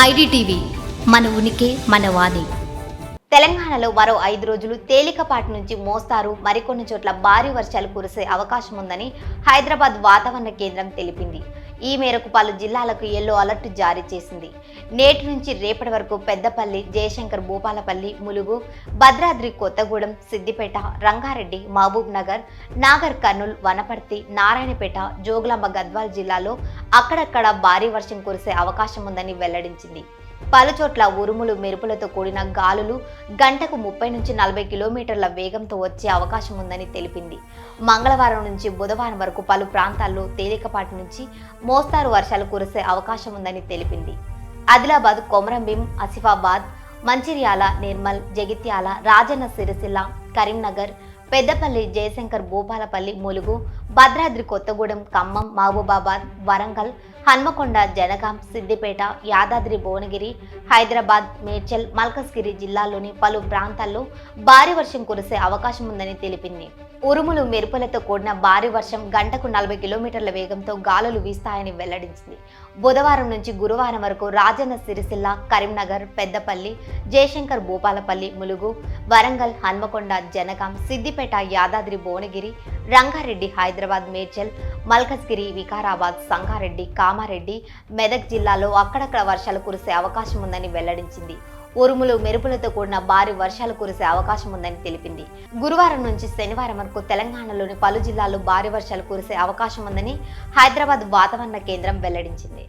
IDTV మన ఉనికి మన వాణి. తెలంగాణలో మరో ఐదు రోజులు తేలికపాటి నుంచి మోస్తారు. మరికొన్ని చోట్ల భారీ వర్షాలు కురిసే అవకాశం ఉందని హైదరాబాద్ వాతావరణ కేంద్రం తెలిపింది. ఈ మేరకు పలు జిల్లాలకు ఎల్లో అలర్ట్ జారీ చేసింది. నేటి నుంచి రేపటి వరకు పెద్దపల్లి జయశంకర్ భూపాలపల్లి ములుగు భద్రాద్రి కొత్తగూడెం సిద్దిపేట రంగారెడ్డి మహబూబ్ నగర్ నాగర్ కర్నూల్ వనపర్తి నారాయణపేట జోగులాంబ గద్వాల్ జిల్లాలో అక్కడక్కడ భారీ వర్షం కురిసే అవకాశం ఉందని వెల్లడించింది. పలుచోట్ల ఉరుములు మెరుపులతో కూడిన గాలులు గంటకు ముప్పై నుంచి నలభై కిలోమీటర్ల వేగంతో వచ్చే అవకాశం ఉందని తెలిపింది. మంగళవారం నుంచి బుధవారం వరకు పలు ప్రాంతాల్లో తేలికపాటి నుంచి మోస్తారు వర్షాలు కురిసే అవకాశం ఉందని తెలిపింది. ఆదిలాబాద్ కొమరంభీం ఆసిఫాబాద్ మంచిర్యాల నిర్మల్ జగిత్యాల రాజన్న సిరిసిల్ల కరీంనగర్ పెద్దపల్లి జయశంకర్ భూపాలపల్లి ములుగు భద్రాద్రి కొత్తగూడెం ఖమ్మం మహబూబాబాద్ వరంగల్ హన్మకొండ జనగాం సిద్దిపేట యాదాద్రి భువనగిరి హైదరాబాద్ మేడ్చల్ మల్కస్గిరి జిల్లాల్లోని పలు ప్రాంతాల్లో భారీ వర్షం కురిసే అవకాశం ఉందని తెలిపింది. ఉరుములు మెరుపులతో కూడిన భారీ వర్షం గంటకు నలభై కిలోమీటర్ల వేగంతో గాలులు వీస్తాయని వెల్లడించింది. బుధవారం నుంచి గురువారం వరకు రాజన్న సిరిసిల్ల కరీంనగర్ పెద్దపల్లి జయశంకర్ భూపాలపల్లి ములుగు వరంగల్ హన్మకొండ జనగాం సిద్దిపేట యాదాద్రి భువనగిరి రంగారెడ్డి హైదరాబాద్ మేడ్చల్ మల్కజ్గిరి వికారాబాద్ సంగారెడ్డి కామారెడ్డి మెదక్ జిల్లాలో అక్కడక్కడ వర్షాలు కురిసే అవకాశం ఉందని వెల్లడించింది. ఉరుములు మెరుపులతో కూడిన భారీ వర్షాలు కురిసే అవకాశం ఉందని తెలిపింది. గురువారం నుంచి శనివారం వరకు తెలంగాణలోని పలు జిల్లాల్లో భారీ వర్షాలు కురిసే అవకాశం ఉందని హైదరాబాద్ వాతావరణ కేంద్రం వెల్లడించింది.